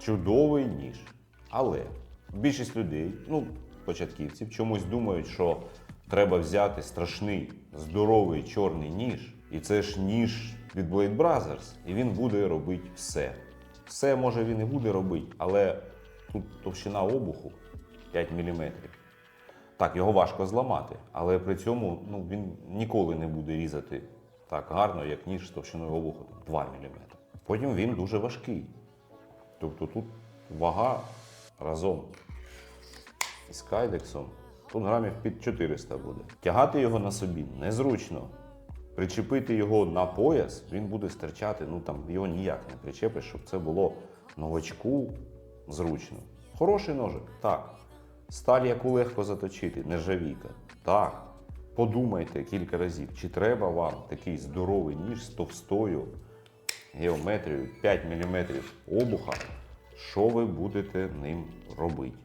Чудовий ніж. Але більшість людей, ну, початківців, чомусь думають, що треба взяти страшний, здоровий чорний ніж. І це ж ніж від Blade Brothers, і він буде робити все. Все може він і буде робити, але тут товщина обуху 5 мм. Так, його важко зламати, але при цьому ну, він ніколи не буде різати так гарно, як ніж з товщиною обуху 2 мм. Потім він дуже важкий. Тобто тут вага разом із кайдексом. Тут грамів під 400 буде. Тягати його на собі незручно. Причепити його на пояс, він буде стирчати, ну там його ніяк не причепиш, щоб це було новачку зручно. Хороший ножик, так. Сталь, яку легко заточити, нержавійка. Так. Подумайте кілька разів, чи треба вам такий здоровий ніж з товстою геометрією 5 мм обуха, що ви будете ним робити.